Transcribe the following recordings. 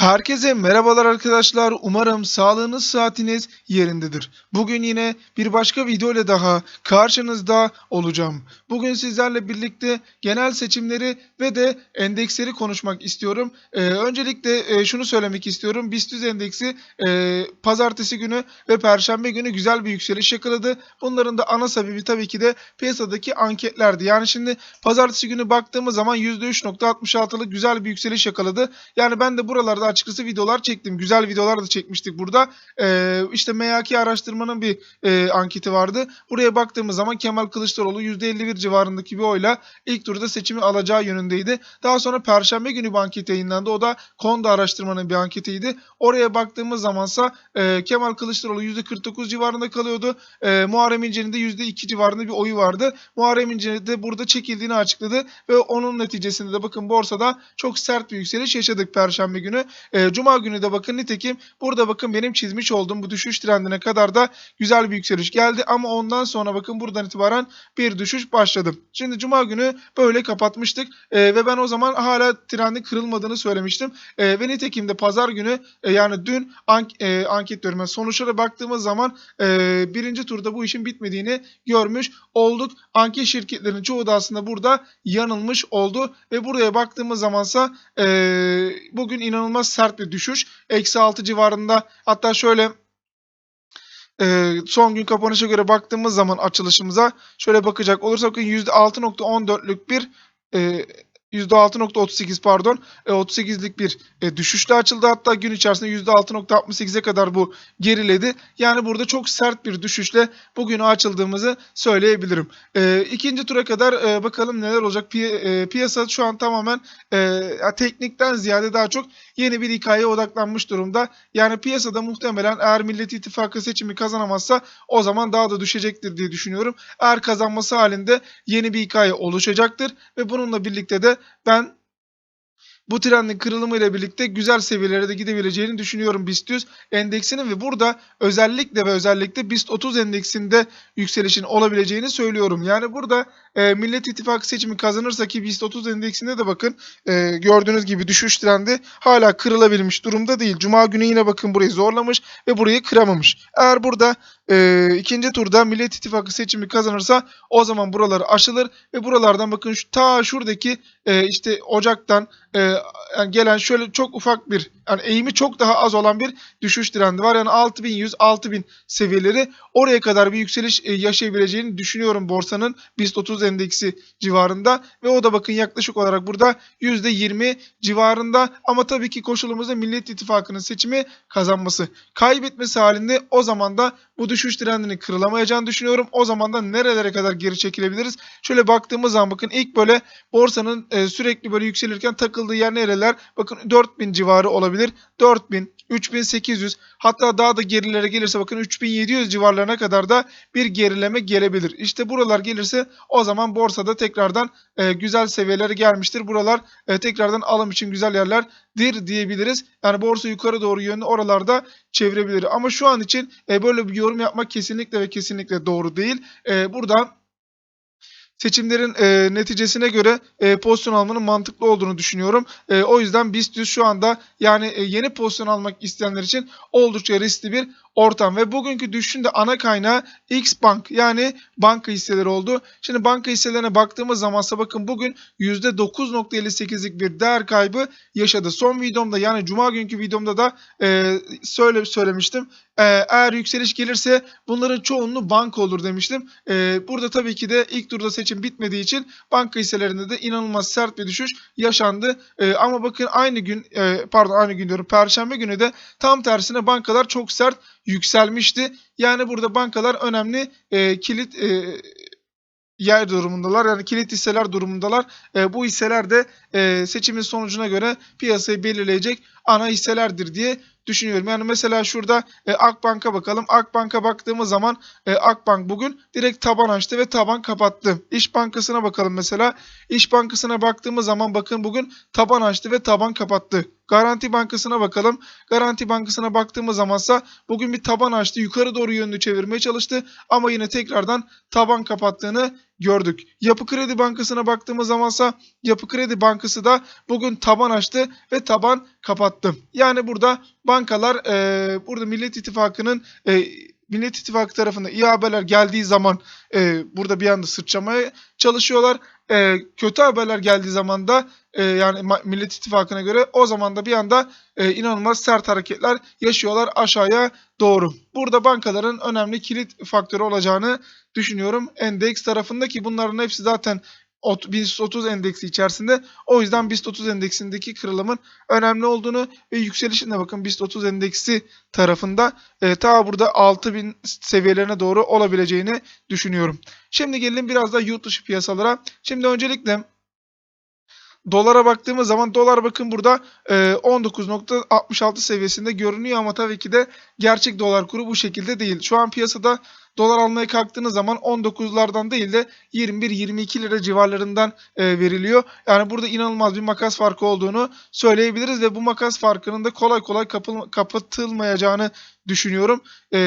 Herkese merhabalar arkadaşlar. Umarım sağlığınız saatiniz yerindedir. Bugün yine bir başka video ile daha karşınızda olacağım. Bugün sizlerle birlikte genel seçimleri ve de endeksleri konuşmak istiyorum. Ee, öncelikle e, şunu söylemek istiyorum. BIST endeksi e, pazartesi günü ve perşembe günü güzel bir yükseliş yakaladı. Bunların da ana sebebi tabii ki de piyasadaki anketlerdi. Yani şimdi pazartesi günü baktığımız zaman %3.66'lık güzel bir yükseliş yakaladı. Yani ben de buralarda açıkçası videolar çektim. Güzel videolar da çekmiştik burada. Ee, işte MHK araştırmanın bir e, anketi vardı. Buraya baktığımız zaman Kemal Kılıçdaroğlu %51 civarındaki bir oyla ilk turda seçimi alacağı yönündeydi. Daha sonra Perşembe günü bir anket yayınlandı. O da Konda araştırmanın bir anketiydi. Oraya baktığımız zamansa e, Kemal Kılıçdaroğlu %49 civarında kalıyordu. E, Muharrem İnce'nin de %2 civarında bir oyu vardı. Muharrem İnce de burada çekildiğini açıkladı ve onun neticesinde de bakın borsada çok sert bir yükseliş yaşadık Perşembe günü. E, Cuma günü de bakın nitekim burada bakın benim çizmiş olduğum bu düşüş trendine kadar da güzel bir yükseliş geldi ama ondan sonra bakın buradan itibaren bir düşüş başladı. Şimdi Cuma günü böyle kapatmıştık E, ve ben o zaman hala trendin kırılmadığını söylemiştim. E, ve nitekim de pazar günü e, yani dün ank e, anket sonuçlara baktığımız zaman e, birinci turda bu işin bitmediğini görmüş olduk. Anket şirketlerinin çoğu da aslında burada yanılmış oldu ve buraya baktığımız zamansa e, bugün inanılmaz sert bir düşüş. Eksi 6 civarında hatta şöyle e, son gün kapanışa göre baktığımız zaman açılışımıza şöyle bakacak olursak bakın %6.14'lük bir e, %6.38 pardon e, 38'lik bir e, düşüşle açıldı. Hatta gün içerisinde %6.68'e kadar bu geriledi. Yani burada çok sert bir düşüşle bugün açıldığımızı söyleyebilirim. E, ikinci tura kadar e, bakalım neler olacak. Piy- e, piyasa şu an tamamen e, teknikten ziyade daha çok yeni bir hikayeye odaklanmış durumda. Yani piyasada muhtemelen eğer Millet İttifakı seçimi kazanamazsa o zaman daha da düşecektir diye düşünüyorum. Eğer kazanması halinde yeni bir hikaye oluşacaktır ve bununla birlikte de ben bu trendin kırılımı ile birlikte güzel seviyelere de gidebileceğini düşünüyorum BIST 100 endeksinin ve burada özellikle ve özellikle BIST 30 endeksinde yükselişin olabileceğini söylüyorum. Yani burada e, Millet İttifakı seçimi kazanırsa ki BIST 30 endeksinde de bakın e, gördüğünüz gibi düşüş trendi hala kırılabilmiş durumda değil. Cuma günü yine bakın burayı zorlamış ve burayı kıramamış. Eğer burada e, ikinci turda Millet İttifakı seçimi kazanırsa o zaman buraları aşılır ve buralardan bakın şu, ta şuradaki e, işte Ocak'tan e, yani gelen şöyle çok ufak bir yani eğimi çok daha az olan bir düşüş trendi var. Yani 6100 6000 seviyeleri oraya kadar bir yükseliş e, yaşayabileceğini düşünüyorum borsanın BIST 30 endeksi civarında ve o da bakın yaklaşık olarak burada %20 civarında ama tabii ki koşulumuzda Millet İttifakı'nın seçimi kazanması. Kaybetmesi halinde o zaman da bu düşüş trendini kırılamayacağını düşünüyorum. O zaman da nerelere kadar geri çekilebiliriz? Şöyle baktığımız zaman bakın ilk böyle borsanın e, sürekli böyle yükselirken takıldığı yer nereler? Bakın 4000 civarı olabilir. 4000, 3800 hatta daha da gerilere gelirse bakın 3700 civarlarına kadar da bir gerileme gelebilir. İşte buralar gelirse o zaman borsada tekrardan e, güzel seviyelere gelmiştir. Buralar e, tekrardan alım için güzel yerlerdir diyebiliriz. Yani borsa yukarı doğru yönlü oralarda çevirebilir. Ama şu an için e, böyle bir yorum yapmak kesinlikle ve kesinlikle doğru değil. E, burada seçimlerin e, neticesine göre e, pozisyon almanın mantıklı olduğunu düşünüyorum. E, o yüzden BIST 100 şu anda yani e, yeni pozisyon almak isteyenler için oldukça riskli bir ortam ve bugünkü düşüşün de ana kaynağı X Bank yani banka hisseleri oldu. Şimdi banka hisselerine baktığımız zamansa bakın bugün %9.58'lik bir değer kaybı yaşadı. Son videomda yani cuma günkü videomda da e, söyle söylemiştim. E, eğer yükseliş gelirse bunların çoğunluğu banka olur demiştim. E, burada tabii ki de ilk turda seçim bitmediği için banka hisselerinde de inanılmaz sert bir düşüş yaşandı. E, ama bakın aynı gün e, pardon aynı gün diyorum perşembe günü de tam tersine bankalar çok sert yükselmişti. Yani burada bankalar önemli e, kilit e, yer durumundalar. Yani kilit hisseler durumundalar. Bu hisseler de seçimin sonucuna göre piyasayı belirleyecek ana hisselerdir diye düşünüyorum. Yani mesela şurada e, Akbank'a bakalım. Akbank'a baktığımız zaman e, Akbank bugün direkt taban açtı ve taban kapattı. İş Bankası'na bakalım mesela. İş Bankası'na baktığımız zaman bakın bugün taban açtı ve taban kapattı. Garanti Bankası'na bakalım. Garanti Bankası'na baktığımız zamansa bugün bir taban açtı. Yukarı doğru yönlü çevirmeye çalıştı. Ama yine tekrardan taban kapattığını gördük. Yapı Kredi Bankası'na baktığımız zamansa Yapı Kredi Bankası da bugün taban açtı ve taban kapattı. Yani burada bankalar e, burada Millet İttifakı'nın e, Millet İttifakı tarafında iyi haberler geldiği zaman e, burada bir anda sıçramaya çalışıyorlar. E, kötü haberler geldiği zaman da e, yani Millet İttifakı'na göre o zaman da bir anda e, inanılmaz sert hareketler yaşıyorlar aşağıya doğru. Burada bankaların önemli kilit faktörü olacağını düşünüyorum. Endeks tarafında ki bunların hepsi zaten BIST 30 endeksi içerisinde. O yüzden BIST 30 endeksindeki kırılımın önemli olduğunu ve yükselişin de bakın BIST 30 endeksi tarafında e, ta burada 6000 seviyelerine doğru olabileceğini düşünüyorum. Şimdi gelelim biraz da yurt dışı piyasalara. Şimdi öncelikle Dolara baktığımız zaman dolar bakın burada e, 19.66 seviyesinde görünüyor ama tabii ki de gerçek dolar kuru bu şekilde değil. Şu an piyasada dolar almaya kalktığınız zaman 19'lardan değil de 21-22 lira civarlarından e, veriliyor. Yani burada inanılmaz bir makas farkı olduğunu söyleyebiliriz ve bu makas farkının da kolay kolay kapıl- kapatılmayacağını düşünüyorum. E,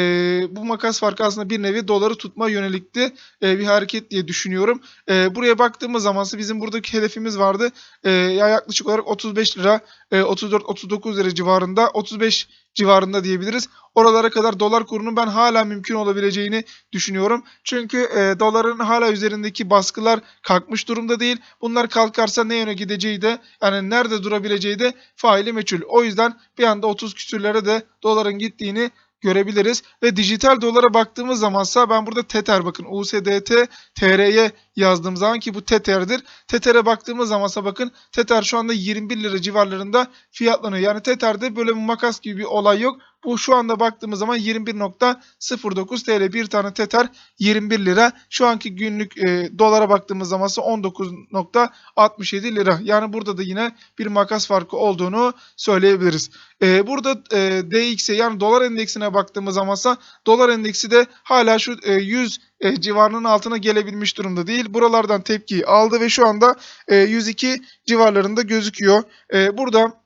bu makas farkı aslında bir nevi doları tutma yönelikti e, bir hareket diye düşünüyorum. E, buraya baktığımız zamansa bizim buradaki hedefimiz vardı. E, ya yaklaşık olarak 35 lira, e, 34-39 lira civarında, 35 civarında diyebiliriz. Oralara kadar dolar kurunun ben hala mümkün olabileceğini düşünüyorum. Çünkü e, doların hala üzerindeki baskılar kalkmış durumda değil. Bunlar kalkarsa ne yöne gideceği de yani nerede durabileceği de faili meçhul. O yüzden bir anda 30 küsürlere de doların gittiğini görebiliriz. Ve dijital dolara baktığımız zamansa ben burada Tether bakın USDT TR'ye yazdığım zaman ki bu Tether'dir. Tether'e baktığımız zamansa bakın Tether şu anda 21 lira civarlarında fiyatlanıyor. Yani Tether'de böyle bir makas gibi bir olay yok. Bu şu anda baktığımız zaman 21.09 TL bir tane Tether 21 lira. Şu anki günlük e, dolara baktığımız zaman ise 19.67 lira. Yani burada da yine bir makas farkı olduğunu söyleyebiliriz. E, burada e, DX'e yani dolar endeksine baktığımız zamansa dolar endeksi de hala şu e, 100 e, civarının altına gelebilmiş durumda değil. Buralardan tepkiyi aldı ve şu anda e, 102 civarlarında gözüküyor. E, burada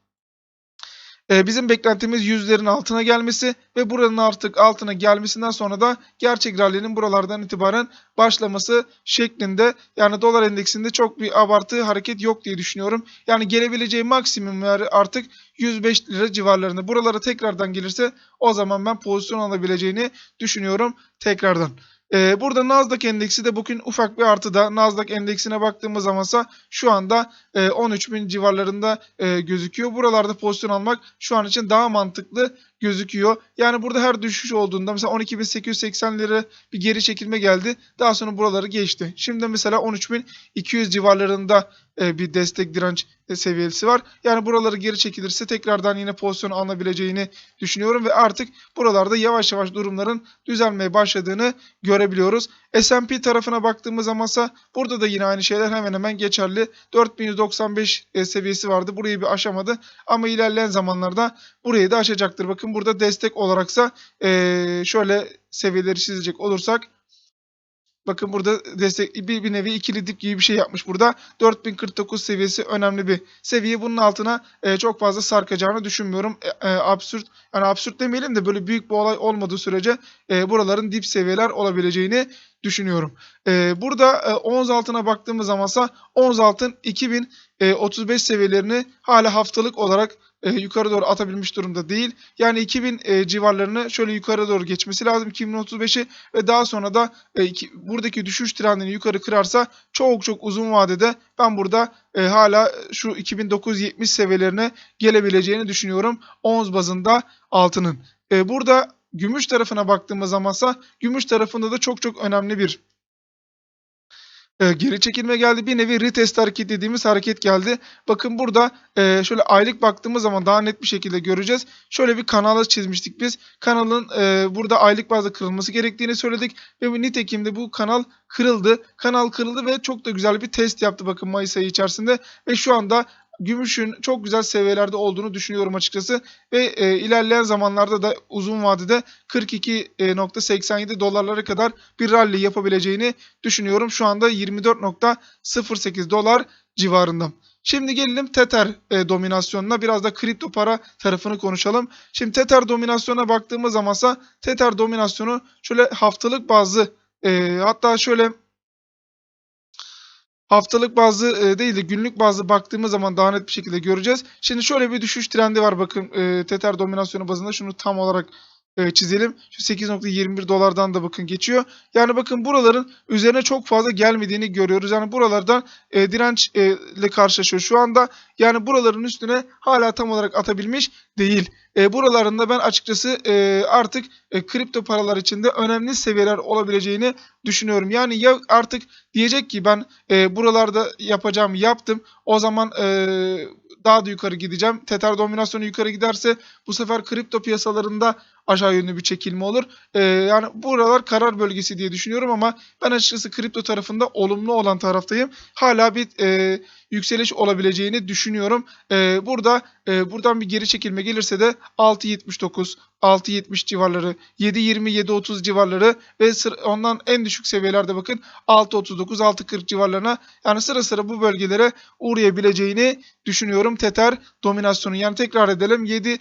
e, bizim beklentimiz yüzlerin altına gelmesi ve buranın artık altına gelmesinden sonra da gerçek rally'nin buralardan itibaren başlaması şeklinde yani dolar endeksinde çok bir abartı hareket yok diye düşünüyorum. Yani gelebileceği maksimum artık 105 lira civarlarında. Buralara tekrardan gelirse o zaman ben pozisyon alabileceğini düşünüyorum tekrardan. Ee, burada Nasdaq endeksi de bugün ufak bir artıda. Nasdaq endeksine baktığımız zamansa şu anda e, 13.000 civarlarında e, gözüküyor. Buralarda pozisyon almak şu an için daha mantıklı gözüküyor. Yani burada her düşüş olduğunda mesela 12.880 lira bir geri çekilme geldi. Daha sonra buraları geçti. Şimdi mesela 13.200 civarlarında e, bir destek direnç e, seviyesi var. Yani buraları geri çekilirse tekrardan yine pozisyon alınabileceğini düşünüyorum ve artık buralarda yavaş yavaş durumların düzelmeye başladığını görebiliyoruz. S&P tarafına baktığımız zamansa burada da yine aynı şeyler hemen hemen geçerli. 4195 e, seviyesi vardı. Burayı bir aşamadı ama ilerleyen zamanlarda burayı da aşacaktır. Bakın burada destek olaraksa e, şöyle seviyeleri çizecek olursak Bakın burada destek bir, bir nevi ikili dip gibi bir şey yapmış burada. 4049 seviyesi önemli bir seviye. Bunun altına e, çok fazla sarkacağını düşünmüyorum. E, e, absürt yani absürt demeyelim de böyle büyük bir olay olmadığı sürece e, buraların dip seviyeler olabileceğini düşünüyorum. E, burada e, ons altına baktığımız zamansa ons altın 2035 seviyelerini hala haftalık olarak e, yukarı doğru atabilmiş durumda değil. Yani 2000 e, civarlarını şöyle yukarı doğru geçmesi lazım 2035'i ve daha sonra da e, iki, buradaki düşüş trendini yukarı kırarsa çok çok uzun vadede ben burada e, hala şu 2970 seviyelerine gelebileceğini düşünüyorum. Ons bazında altının. E, burada gümüş tarafına baktığımız zamansa gümüş tarafında da çok çok önemli bir e, geri çekilme geldi. Bir nevi retest hareket dediğimiz hareket geldi. Bakın burada e, şöyle aylık baktığımız zaman daha net bir şekilde göreceğiz. Şöyle bir kanalı çizmiştik biz. Kanalın e, burada aylık bazda kırılması gerektiğini söyledik. Ve nitekim de bu kanal kırıldı. Kanal kırıldı ve çok da güzel bir test yaptı bakın Mayıs ayı içerisinde. Ve şu anda gümüşün çok güzel seviyelerde olduğunu düşünüyorum açıkçası. Ve e, ilerleyen zamanlarda da uzun vadede 42.87 dolarlara kadar bir rally yapabileceğini düşünüyorum. Şu anda 24.08 dolar civarında. Şimdi gelelim Tether e, dominasyonuna. Biraz da kripto para tarafını konuşalım. Şimdi Tether dominasyona baktığımız zamansa Tether dominasyonu şöyle haftalık bazı e, hatta şöyle haftalık bazı e, değil de günlük bazı baktığımız zaman daha net bir şekilde göreceğiz. Şimdi şöyle bir düşüş trendi var bakın e, Tether dominasyonu bazında şunu tam olarak e, çizelim. Şu 8.21 dolardan da bakın geçiyor. Yani bakın buraların üzerine çok fazla gelmediğini görüyoruz. Yani buralardan e, dirençle karşılaşıyor şu anda. Yani buraların üstüne hala tam olarak atabilmiş değil. E, buralarında ben açıkçası e, artık e, kripto paralar içinde önemli seviyeler olabileceğini düşünüyorum. Yani ya artık diyecek ki ben e, buralarda yapacağım yaptım. O zaman e, daha da yukarı gideceğim. Tether dominasyonu yukarı giderse bu sefer kripto piyasalarında aşağı yönlü bir çekilme olur. Ee, yani buralar karar bölgesi diye düşünüyorum ama ben açıkçası kripto tarafında olumlu olan taraftayım. Hala bir e, yükseliş olabileceğini düşünüyorum. E, burada e, buradan bir geri çekilme gelirse de 6.79, 6.70 civarları, 7.20, 7.30 civarları ve ondan en düşük seviyelerde bakın 6.39, 6.40 civarlarına yani sıra sıra bu bölgelere uğrayabileceğini düşünüyorum. Tether dominasyonu yani tekrar edelim 7.30,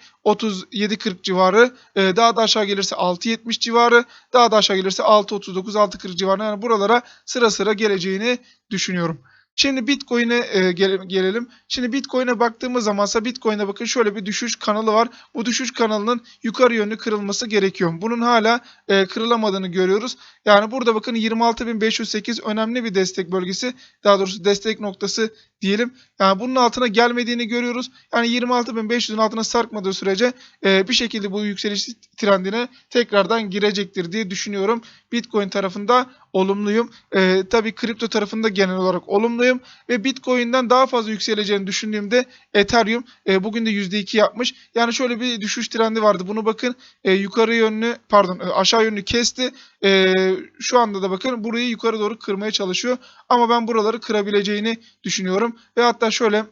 7.40 civarı e, daha da aşağı gelirse 6.70 civarı daha da aşağı gelirse 6.39, 6.40 civarına yani buralara sıra sıra geleceğini düşünüyorum. Şimdi Bitcoin'e e, gele- gelelim. Şimdi Bitcoin'e baktığımız zamansa Bitcoin'e bakın şöyle bir düşüş kanalı var. Bu düşüş kanalının yukarı yönlü kırılması gerekiyor. Bunun hala e, kırılamadığını görüyoruz. Yani burada bakın 26.508 önemli bir destek bölgesi. Daha doğrusu destek noktası diyelim. Yani bunun altına gelmediğini görüyoruz. Yani 26.500'ün altına sarkmadığı sürece e, bir şekilde bu yükseliş trendine tekrardan girecektir diye düşünüyorum. Bitcoin tarafında olumluyum. E, tabii kripto tarafında genel olarak olumluyum. Ve Bitcoin'den daha fazla yükseleceğini düşündüğümde Ethereum e, bugün de %2 yapmış. Yani şöyle bir düşüş trendi vardı. Bunu bakın e, yukarı yönlü pardon e, aşağı yönlü kesti. E, şu anda da bakın burayı yukarı doğru kırmaya çalışıyor. Ama ben buraları kırabileceğini düşünüyorum. Ve hatta şöyle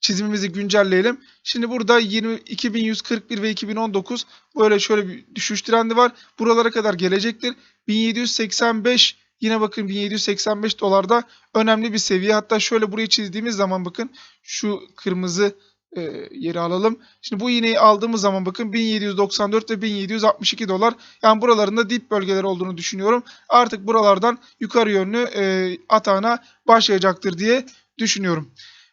çizimimizi güncelleyelim. Şimdi burada 20, 2141 ve 2019 böyle şöyle bir düşüş trendi var. Buralara kadar gelecektir. 1785 yine bakın 1785 dolarda önemli bir seviye. Hatta şöyle burayı çizdiğimiz zaman bakın şu kırmızı e, yeri alalım. Şimdi bu iğneyi aldığımız zaman bakın 1794 ve 1762 dolar. Yani buralarında dip bölgeler olduğunu düşünüyorum. Artık buralardan yukarı yönlü e, atağına başlayacaktır diye düşünüyorum.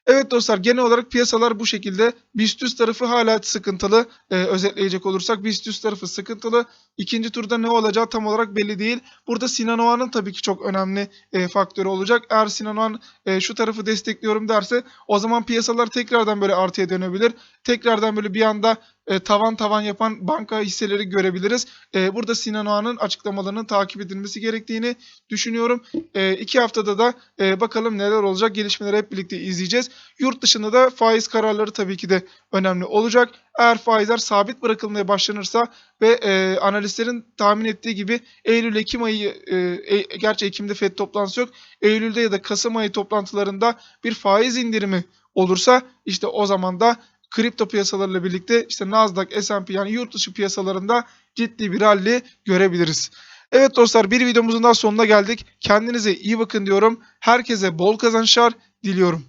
Evet dostlar genel olarak piyasalar bu şekilde. BIST üst tarafı hala sıkıntılı. Ee, özetleyecek olursak BIST üst tarafı sıkıntılı. İkinci turda ne olacağı tam olarak belli değil. Burada Sinan Oğan'ın tabii ki çok önemli e, faktörü olacak. Eğer Sinan Oğan e, şu tarafı destekliyorum derse o zaman piyasalar tekrardan böyle artıya dönebilir. Tekrardan böyle bir anda e, tavan tavan yapan banka hisseleri görebiliriz. E, burada Sinan Oğan'ın açıklamalarının takip edilmesi gerektiğini düşünüyorum. E, iki haftada da e, bakalım neler olacak gelişmeleri hep birlikte izleyeceğiz. Yurt dışında da faiz kararları tabii ki de önemli olacak. Eğer faizler sabit bırakılmaya başlanırsa ve e, analistlerin tahmin ettiği gibi Eylül-Ekim ayı, e, e, gerçi Ekim'de FED toplantısı yok. Eylül'de ya da Kasım ayı toplantılarında bir faiz indirimi olursa işte o zaman da kripto piyasalarıyla birlikte işte Nasdaq, S&P yani yurt dışı piyasalarında ciddi bir rally görebiliriz. Evet dostlar bir videomuzun daha sonuna geldik. Kendinize iyi bakın diyorum. Herkese bol kazançlar diliyorum.